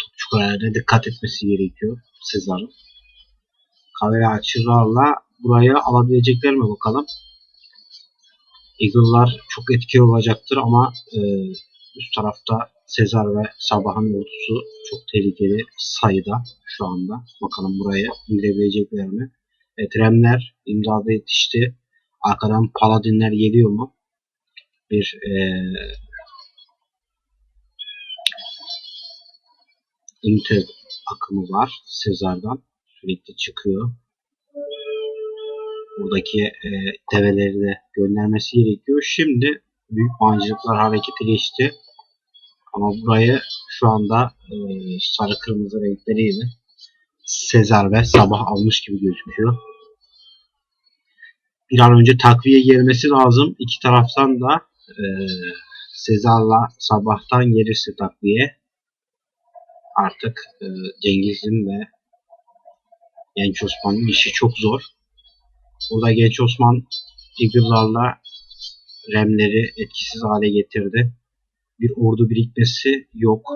topçu kararına dikkat etmesi gerekiyor Sezar'ın. Kale açılarla burayı alabilecekler mi bakalım. Eagle'lar çok etkili olacaktır ama e, üst tarafta Sezar ve Sabah'ın ordusu çok tehlikeli sayıda şu anda. Bakalım buraya indirebilecekler mi? Evet Remler imdada yetişti. Arkadan Paladinler geliyor mu? Bir e, ünite akımı var Sezar'dan. Sürekli çıkıyor. Buradaki e, develeri de göndermesi gerekiyor. Şimdi büyük mancınıklar harekete geçti. Ama burayı şu anda e, sarı kırmızı renkleriyle Sezar ve Sabah almış gibi gözüküyor. Bir an önce takviye gelmesi lazım. İki taraftan da e, Sezar'la Sabah'tan gelirse takviye artık e, Cengiz'in ve Genç Osman'ın işi çok zor. Burada Genç Osman Eagle'larla Remleri etkisiz hale getirdi. Bir ordu birikmesi yok.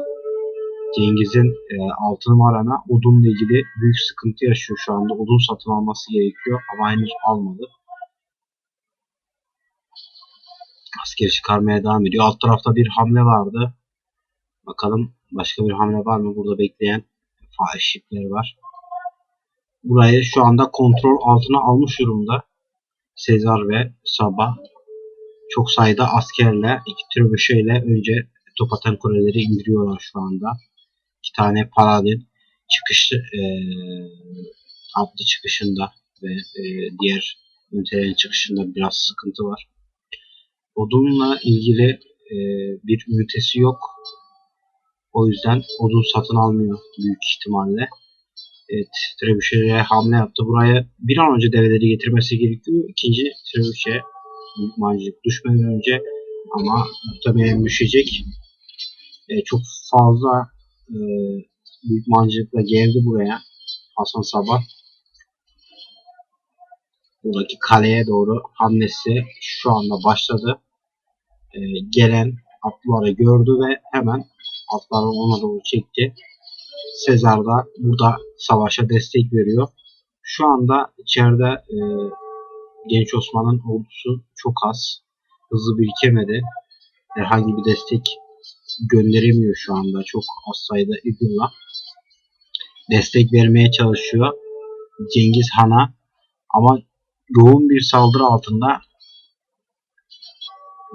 Cengiz'in e, 6 numarana odunla ilgili büyük sıkıntı yaşıyor şu anda. Odun satın alması gerekiyor ama henüz almadı. Askeri çıkarmaya devam ediyor. Alt tarafta bir hamle vardı. Bakalım başka bir hamle var mı? Burada bekleyen fahişlikler var. Burayı şu anda kontrol altına almış durumda. Sezar ve Sabah çok sayıda askerle, iki trebüşeyle önce top atan kuleleri indiriyorlar şu anda. İki tane paladin çıkış e, adlı çıkışında ve e, diğer ünitelerin çıkışında biraz sıkıntı var. Odunla ilgili e, bir ünitesi yok. O yüzden odun satın almıyor büyük ihtimalle. Evet, Trebüşe'ye hamle yaptı. Buraya bir an önce develeri getirmesi gerekiyor. İkinci Trebüşe büyük mancınık düşmeden önce ama muhtemelen düşecek. E, çok fazla e, büyük mancınıkla geldi buraya Hasan Sabah. Buradaki kaleye doğru hamlesi şu anda başladı. E, gelen atlıları gördü ve hemen atları ona doğru çekti. Sezar da burada savaşa destek veriyor. Şu anda içeride e, Genç Osman'ın ordusu çok az. Hızlı birikemedi. Herhangi bir destek gönderemiyor şu anda. Çok az sayıda Eagle'la destek vermeye çalışıyor. Cengiz Han'a ama yoğun bir saldırı altında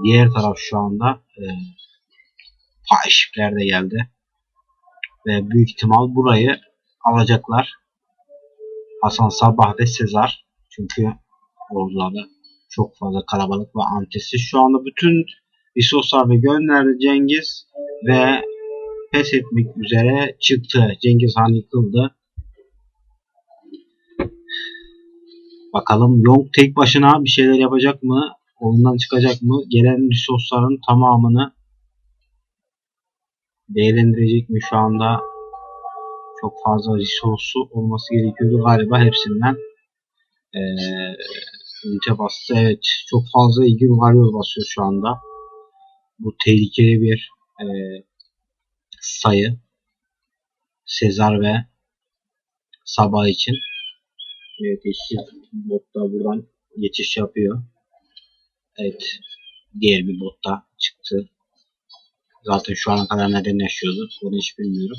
diğer taraf şu anda e, Paşikler de geldi. Ve büyük ihtimal burayı alacaklar. Hasan Sabah ve Sezar. Çünkü ordularda çok fazla kalabalık ve antesi. Şu anda bütün resursları gönderdi Cengiz ve pes etmek üzere çıktı. Cengiz Han yıkıldı. Bakalım Yong tek başına bir şeyler yapacak mı? Oyundan çıkacak mı? Gelen resursların tamamını değerlendirecek mi şu anda? Çok fazla resursu olması gerekiyordu galiba hepsinden. Ee, bastı. Evet. Çok fazla ilgi varıyor basıyor şu anda. Bu tehlikeli bir e, sayı. Sezar ve Sabah için. Evet yeşil bot da buradan geçiş yapıyor. Evet. Diğer bir bot da çıktı. Zaten şu ana kadar neden yaşıyordu onu hiç bilmiyorum.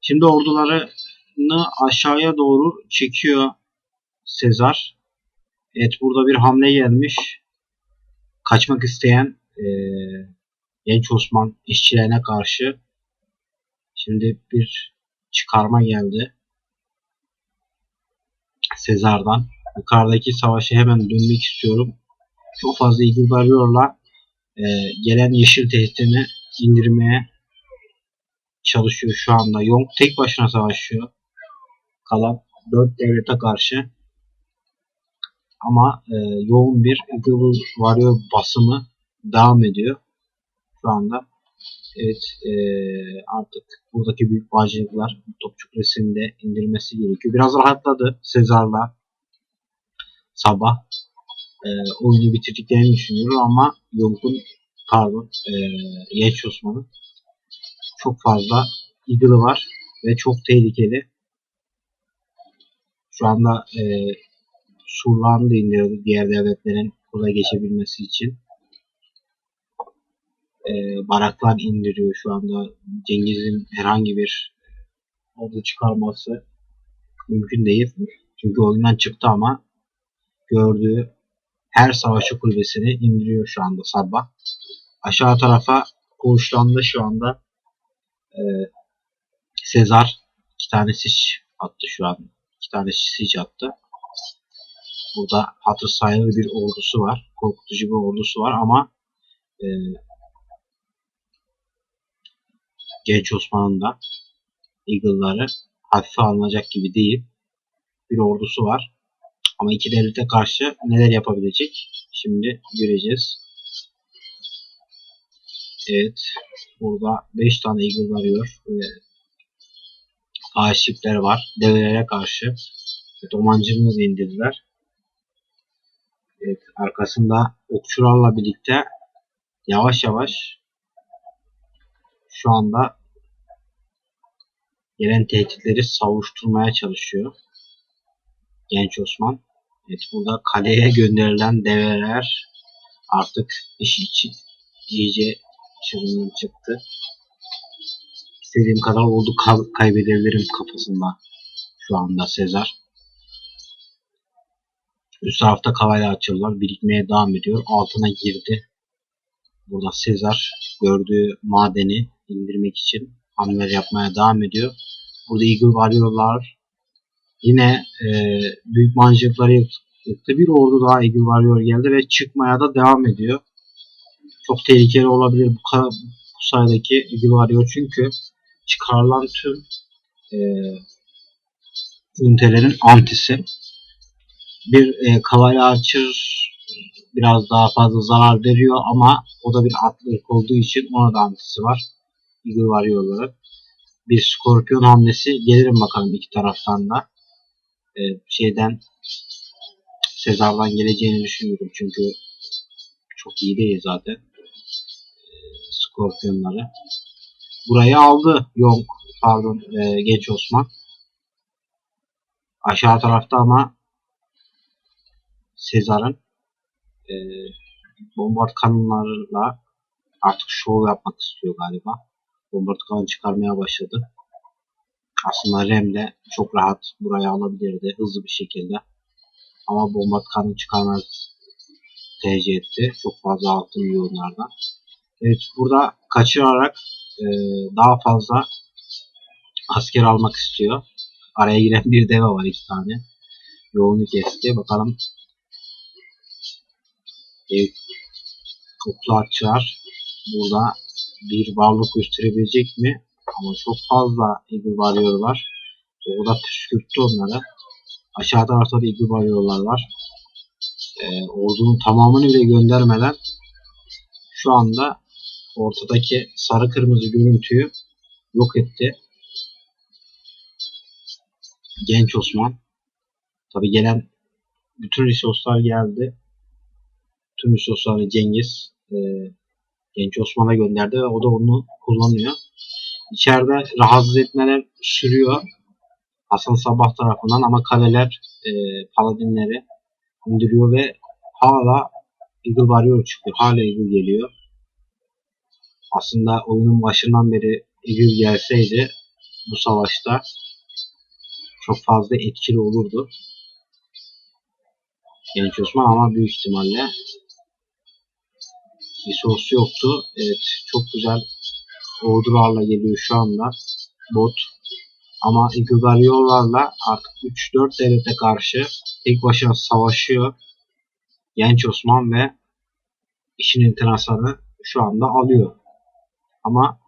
Şimdi ordularını aşağıya doğru çekiyor Sezar. Evet burada bir hamle gelmiş. Kaçmak isteyen e, genç Osman işçilerine karşı şimdi bir çıkarma geldi. Sezar'dan. Yukarıdaki savaşı hemen dönmek istiyorum. Çok fazla ilgi varıyorlar. E, gelen yeşil tehditini indirmeye çalışıyor şu anda. Yong tek başına savaşıyor. Kalan 4 devlete karşı. Ama e, yoğun bir Eagle Warrior basımı devam ediyor. Şu anda. Evet e, artık buradaki büyük bağcılıklar topçu presinde indirmesi gerekiyor. Biraz rahatladı Sezar'la sabah e, oyunu bitirdiklerini düşünüyorum ama Yong'un pardon e, Genç Osman'ın çok fazla Eagle'ı var ve çok tehlikeli. Şu anda e, surlarını da indirdi diğer devletlerin kolay geçebilmesi için. E, baraklar indiriyor şu anda. Cengiz'in herhangi bir ordu çıkarması mümkün değil. Çünkü oyundan çıktı ama gördüğü her savaşçı kulübesini indiriyor şu anda sabah. Aşağı tarafa koğuşlandı şu anda. E, Sezar iki tane siç attı şu an. İki tane siç attı. Burada hatır sayılır bir ordusu var. Korkutucu bir ordusu var ama e, Genç Osman'ın da Eagle'ları hafife alınacak gibi değil. Bir ordusu var. Ama iki devlete karşı neler yapabilecek? Şimdi göreceğiz. Evet. Burada 5 tane Eagle varıyor. Aşıklar var. Develere karşı. Evet, Omancını da indirdiler. Evet, arkasında okçularla birlikte yavaş yavaş şu anda gelen tehditleri savuşturmaya çalışıyor. Genç Osman. Evet burada kaleye gönderilen develer artık iş için iyice çığırından çıktı. İstediğim kadar oldu kaybedebilirim kafasında şu anda Sezar. Üst tarafta kavalye açıyorlar. Birikmeye devam ediyor. Altına girdi. Burada Sezar gördüğü madeni indirmek için hamleler yapmaya devam ediyor. Burada Eagle varıyorlar. Yine e, büyük mancınıkları yıktı. Bir ordu daha Eagle varıyor geldi ve çıkmaya da devam ediyor. Çok tehlikeli olabilir bu, bu sayedeki varıyor çünkü çıkarılan tüm e, ünitelerin antisi. Bir e, Cavalry Archer biraz daha fazla zarar veriyor ama o da bir atlık olduğu için ona da antisi var. Varıyor olarak. Bir Scorpion hamlesi gelirim bakalım iki taraftan da. E, şeyden Sezar'dan geleceğini düşünüyorum çünkü çok iyi değil zaten. Scorpionları. Burayı aldı Yong pardon e, Genç Osman. Aşağı tarafta ama Sezar'ın e, bombard kanonlarla artık şov yapmak istiyor galiba. Bombard kanon çıkarmaya başladı. Aslında Rem de çok rahat burayı alabilirdi hızlı bir şekilde. Ama bombard kanon çıkarmaz tercih etti. Çok fazla altın milyonlardan. Evet burada kaçırarak e, daha fazla asker almak istiyor. Araya giren bir deve var iki tane. Yoğunu kesti. Bakalım evet, oklu atçılar burada bir varlık gösterebilecek mi? Ama çok fazla Eagle Warrior var. O da püskürttü onları. Aşağı tarafta da Eagle Warrior'lar var. Ee, ordunun tamamını bile göndermeden şu anda ortadaki sarı kırmızı görüntüyü yok etti. Genç Osman. Tabi gelen bütün resurslar geldi. Tüm resursları Cengiz e, Genç Osman'a gönderdi ve o da onu kullanıyor. İçeride rahatsız etmeler sürüyor. Hasan Sabah tarafından ama kaleler e, paladinleri indiriyor ve hala Eagle varıyor çıkıyor. Hala Eagle geliyor. Aslında oyunun başından beri Eagle gelseydi bu savaşta çok fazla etkili olurdu. Genç Osman ama büyük ihtimalle resource yoktu. Evet çok güzel ordularla geliyor şu anda bot. Ama Igugariollarla artık 3-4 devlete karşı tek başına savaşıyor. Genç Osman ve işin internasını şu anda alıyor. Ama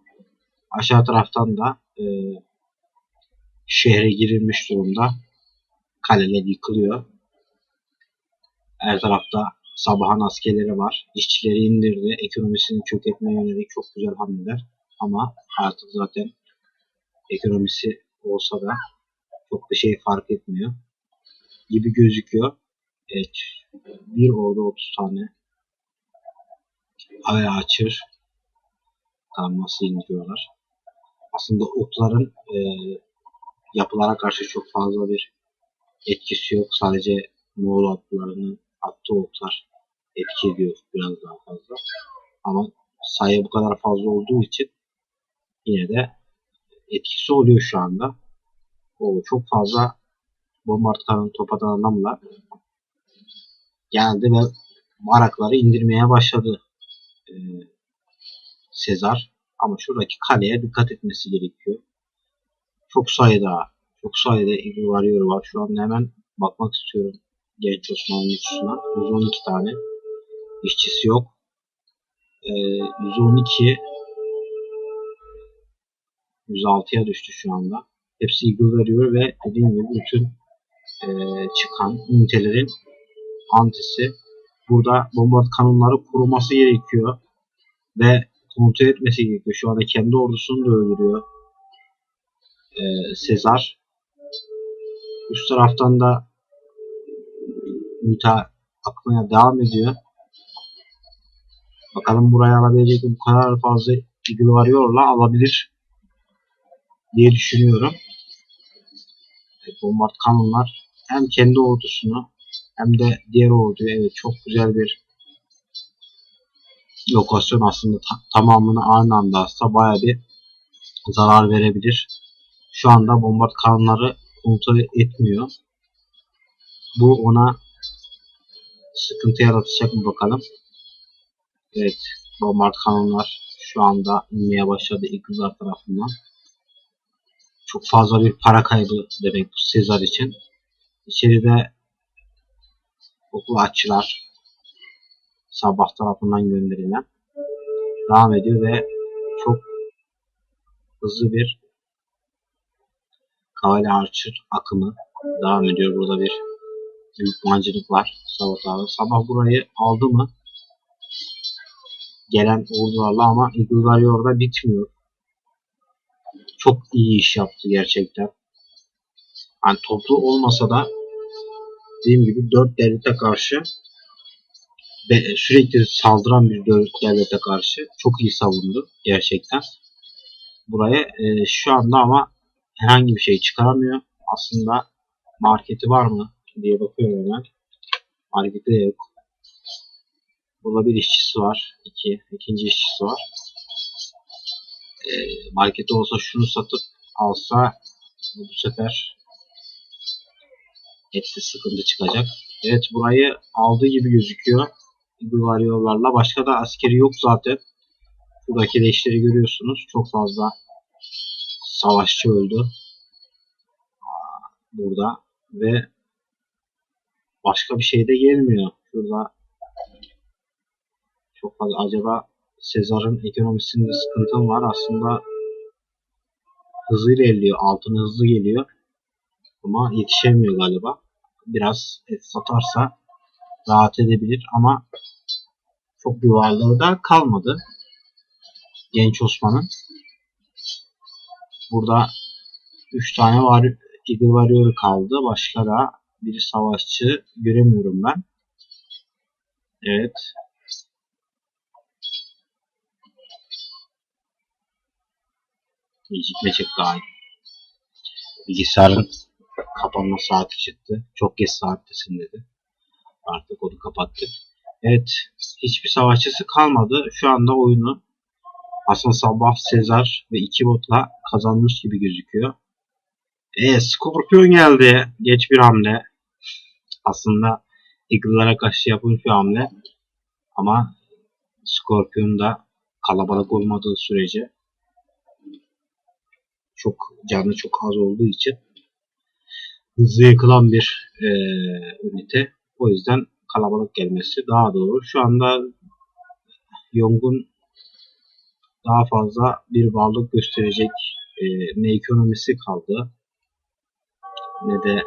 aşağı taraftan da e, şehre girilmiş durumda. Kaleler yıkılıyor. Her tarafta sabahın askerleri var. İşçileri indirdi. Ekonomisini çöketmeye yönelik çok güzel hamleler. Ama artık zaten ekonomisi olsa da çok bir şey fark etmiyor. Gibi gözüküyor. Evet. Bir orada 30 tane hava açır. Bakalım nasıl indiriyorlar. aslında okların e, yapılara karşı çok fazla bir etkisi yok. Sadece Moğol atlılarının attığı oklar etki ediyor biraz daha fazla. Ama sayı bu kadar fazla olduğu için yine de etkisi oluyor şu anda. O çok fazla bombardımanın top atan adamla geldi ve barakları indirmeye başladı ee, Sezar. Ama şuradaki kaleye dikkat etmesi gerekiyor. Çok sayıda çok sayıda Warrior var. Şu an hemen bakmak istiyorum genç Osmanlı nüfusuna. 112 tane işçisi yok. Ee, 112 106'ya düştü şu anda. Hepsi Eagle veriyor ve dediğim gibi bütün e, çıkan ünitelerin antisi. Burada bombard kanunları kuruması gerekiyor. Ve kontrol etmesi gerekiyor. Şu anda kendi ordusunu da öldürüyor. Ee, Sezar. Üst taraftan da Müta akmaya devam ediyor. Bakalım buraya alabilecek bu kadar fazla Eagle varıyorla alabilir diye düşünüyorum. Evet, bombard kanunlar hem kendi ordusunu hem de diğer orduyu evet çok güzel bir lokasyon aslında ta- tamamını aynı anda alsa baya bir zarar verebilir. Şu anda bombard kanunları kontrol etmiyor. Bu ona sıkıntı yaratacak mı bakalım. Evet bombard kanunlar şu anda inmeye başladı İkizler tarafından. Çok fazla bir para kaybı demek bu Sezar için. İçeride okul açılar sabah tarafından gönderilen devam ediyor ve çok hızlı bir Kavali Archer akımı devam ediyor. Burada bir büyük mancınık var. Sabah. Sabah burayı aldı mı gelen ordularla ama Eagle orada bitmiyor. Çok iyi iş yaptı gerçekten. Yani toplu olmasa da dediğim gibi 4 devlete karşı sürekli saldıran bir devlete karşı çok iyi savundu gerçekten. Buraya e, şu anda ama herhangi bir şey çıkaramıyor. Aslında marketi var mı diye bakıyorum hemen. Marketi de yok. Burada bir işçisi var. İki. ikinci işçisi var. E, marketi olsa şunu satıp alsa bu sefer ette sıkıntı çıkacak. Evet burayı aldığı gibi gözüküyor. Varıyorlarla. Başka da askeri yok zaten. Buradaki leşleri görüyorsunuz. Çok fazla savaşçı öldü. Burada. Ve başka bir şey de gelmiyor. Şurada çok fazla acaba Sezar'ın ekonomisinde sıkıntı mı var? Aslında hızıyla ilerliyor. Altın hızlı geliyor. Ama yetişemiyor galiba. Biraz et satarsa rahat edebilir ama çok bir varlığı da kalmadı. Genç Osman'ın. Burada 3 tane var Eagle Warrior kaldı. Başka da bir savaşçı göremiyorum ben. Evet. Gecikme çıktı ay. Bilgisayarın kapanma saati çıktı. Çok geç saattesin dedi. Artık onu kapattık. Evet. Hiçbir savaşçısı kalmadı. Şu anda oyunu Hasan Sabah, Sezar ve iki botla kazanmış gibi gözüküyor. E, Scorpion geldi. Geç bir hamle. Aslında Eagle'lara karşı yapılmış bir hamle. Ama Scorpion da kalabalık olmadığı sürece çok canı çok az olduğu için hızlı yıkılan bir e, ünite. O yüzden kalabalık gelmesi daha doğru. Şu anda Yong'un daha fazla bir varlık gösterecek e, ne ekonomisi kaldı ne de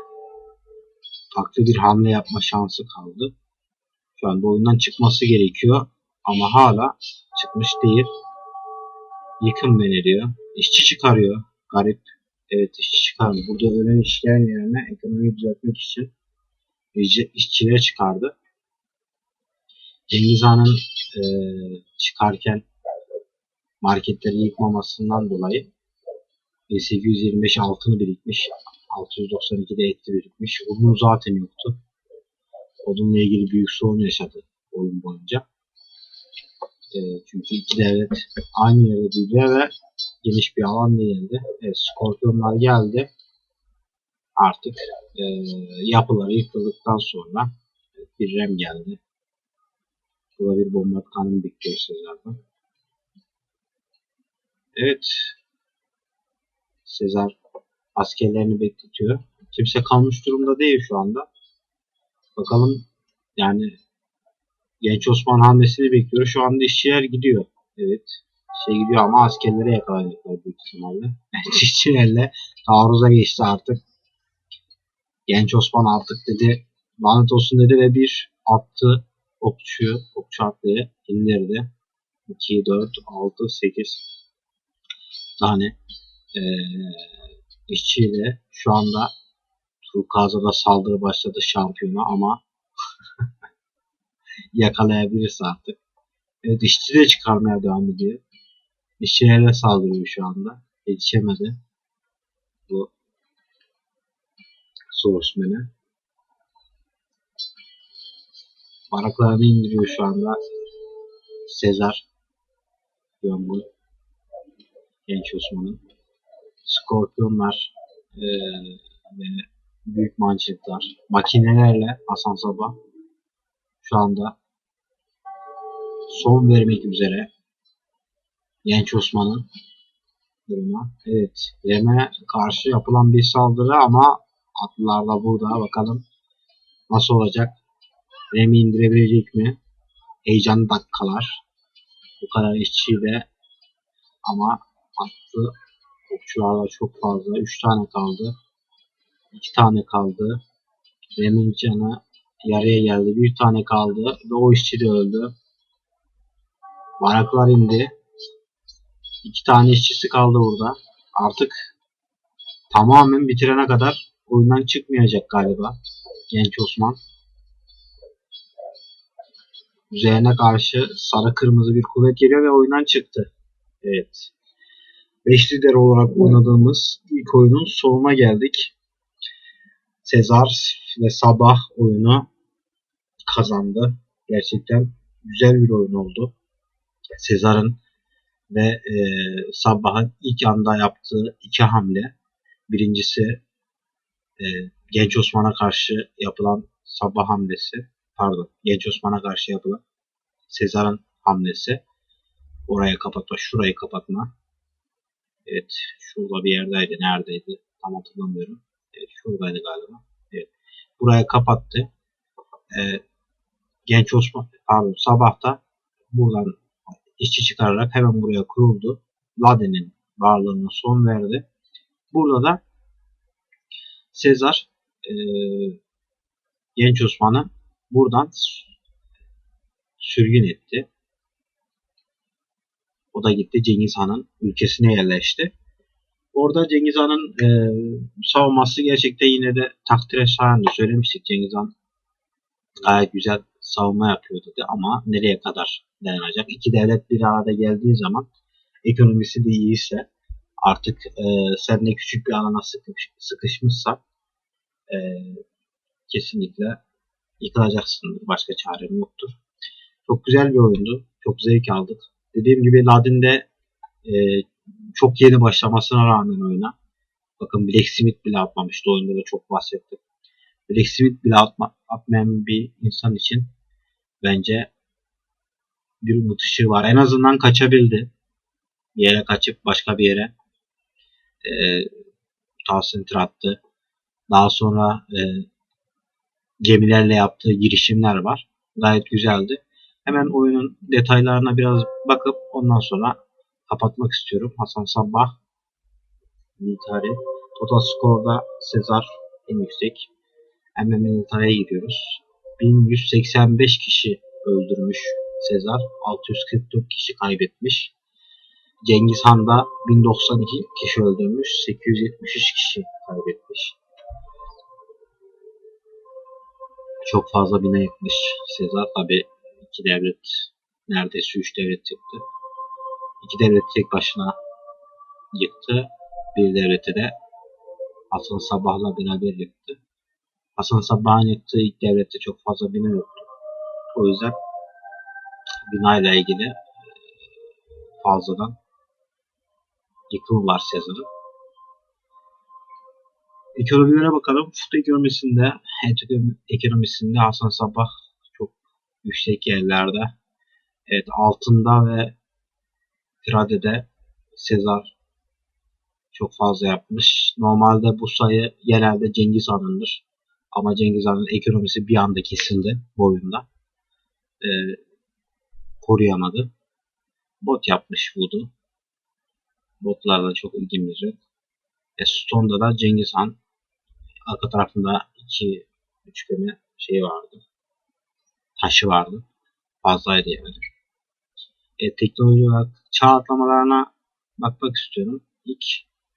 farklı bir hamle yapma şansı kaldı. Şu anda oyundan çıkması gerekiyor ama hala çıkmış değil. Yıkım deniliyor. İşçi çıkarıyor. Garip. Evet işçi çıkardı. Burada ölen işleyen yerine ekonomiyi düzeltmek için işçiler çıkardı. Cengiz Han'ın e, çıkarken marketleri yıkmamasından dolayı 1825 altını birikmiş. 692'de etti birikmiş. Odun zaten yoktu. Odunla ilgili büyük sorun yaşadı oyun boyunca. E, çünkü iki devlet aynı yerde büyüdü ve geniş bir alan değildi. Evet, Skorpiyonlar geldi. Artık e, yapıları yıkıldıktan sonra bir rem geldi. Burada bir bomba kanını bekliyor Sezar'dan. Evet. Sezar askerlerini bekletiyor. Kimse kalmış durumda değil şu anda. Bakalım yani Genç Osman hamlesini bekliyor. Şu anda işçiler gidiyor. Evet. Şey gidiyor ama askerlere yakalayacaklar büyük ihtimalle. işçilerle taarruza geçti artık. Genç Osman artık dedi lanet olsun dedi ve bir attı okçuyu, okçu atlıyı indirdi. 2, 4, 6, 8 tane ee, işçiyle şu anda Turkaz'a da saldırı başladı şampiyona ama yakalayabilirse artık. Evet işçi de çıkarmaya devam ediyor. İşçilerle saldırıyor şu anda. Yetişemedi. Bu Sourceman'e. Baraklarını indiriyor şu anda. Sezar. Yongun. Genç Osman'ın. Skorpiyonlar ee, ve büyük mançetler. Makinelerle Hasan Sabah şu anda son vermek üzere Genç Osman'ın duruma. Evet. Rem'e karşı yapılan bir saldırı ama atlılar da burada. Bakalım nasıl olacak. Rem'i indirebilecek mi? Heyecanlı dakikalar. Bu kadar işçiyle ama atlı okçularla çok fazla. 3 tane kaldı. 2 tane kaldı. Rem'in canı yarıya geldi. Bir tane kaldı ve o işçi de öldü. Varaklar indi. İki tane işçisi kaldı burada. Artık tamamen bitirene kadar oyundan çıkmayacak galiba. Genç Osman. Üzerine karşı sarı kırmızı bir kuvvet geliyor ve oyundan çıktı. Evet. 5 lider olarak oynadığımız ilk oyunun sonuna geldik. Sezar ve Sabah oyunu kazandı. Gerçekten güzel bir oyun oldu. Sezar'ın ve e, Sabah'ın ilk anda yaptığı iki hamle. Birincisi e, Genç Osman'a karşı yapılan Sabah hamlesi. Pardon. Genç Osman'a karşı yapılan Sezar'ın hamlesi. Oraya kapatma, şurayı kapatma. Evet. Şurada bir yerdeydi. Neredeydi? Tam hatırlamıyorum. Evet, şuradaydı galiba. Evet. Buraya kapattı. Ee, Genç Osman, pardon Sabah'ta buradan işçi çıkararak hemen buraya kuruldu. Laden'in varlığına son verdi. Burada da Sezar e, Genç Osman'ı buradan sürgün etti. O da gitti Cengiz Han'ın ülkesine yerleşti. Orada Cengiz Han'ın e, savunması gerçekten yine de takdire şayandı. Söylemiştik Cengiz Han gayet güzel savunma yapıyor dedi ama nereye kadar dayanacak? İki devlet bir arada geldiği zaman ekonomisi de iyiyse artık e, sen de küçük bir alana sıkış, sıkışmışsa e, kesinlikle yıkılacaksındır. Başka çaren yoktur. Çok güzel bir oyundu. Çok zevk aldık. Dediğim gibi Ladin'de e, çok yeni başlamasına rağmen oyuna bakın Blacksmith bile atmamıştı. Oyunda da çok bahsettik. Blacksmith bile atma, atmayan bir insan için bence bir umut ışığı var. En azından kaçabildi. Bir yere kaçıp başka bir yere e, Tavsintir attı. Daha sonra e, gemilerle yaptığı girişimler var. Gayet güzeldi. Hemen oyunun detaylarına biraz bakıp ondan sonra kapatmak istiyorum. Hasan Sabbah Militari. Total skorda Sezar en yüksek. Hemen Militari'ye gidiyoruz. 1185 kişi öldürmüş Sezar. 644 kişi kaybetmiş. Cengiz Han da 1092 kişi öldürmüş. 873 kişi kaybetmiş. Çok fazla bina yıkmış Sezar. Tabi iki devlet neredeyse üç devlet yıktı. İki devlet tek başına yıktı. bir devleti de Hasan Sabah'la beraber yıktı. Hasan Sabah'ın yıktığı ilk devlette çok fazla bina yoktu. O yüzden binayla ilgili e, fazladan yıkım var Sezar'ın. Ekonomilere bakalım. Fut ekonomisinde, ekonomisinde Hasan Sabah çok yüksek yerlerde. Evet altında ve Trade'de Sezar çok fazla yapmış. Normalde bu sayı genelde Cengiz Han'ındır. Ama Cengiz Han'ın ekonomisi bir anda kesildi boyunda. Ee, koruyamadı. Bot yapmış Voodoo. Botlarla çok ilgimiz yok. E, Stone'da da Cengiz Han arka tarafında iki üçgeni şey vardı. Taşı vardı. Fazlaydı yani. E, teknoloji olarak çağ atlamalarına bakmak istiyorum. İlk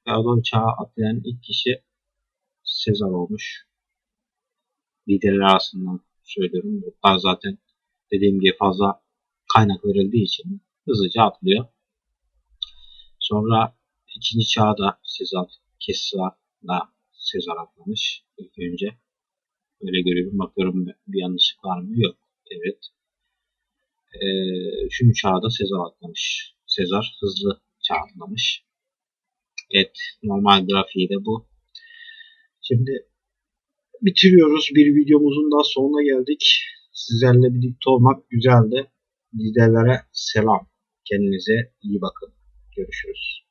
Feodal çağı atlayan ilk kişi Sezar olmuş. Liderler arasından söylüyorum. Botlar zaten dediğim gibi fazla kaynak verildiği için hızlıca atlıyor. Sonra ikinci çağda Sezar Kesra'da Sezar atlamış ilk önce. Öyle görüyorum. Bakıyorum bir yanlışlık var mı? Yok. Evet. Ee, üçüncü çağda Sezar atlamış. Sezar hızlı çağ atlamış. Evet. Normal grafiği de bu. Şimdi bitiriyoruz. Bir videomuzun daha sonuna geldik. Sizlerle birlikte olmak güzeldi. Liderlere selam. Kendinize iyi bakın. Görüşürüz.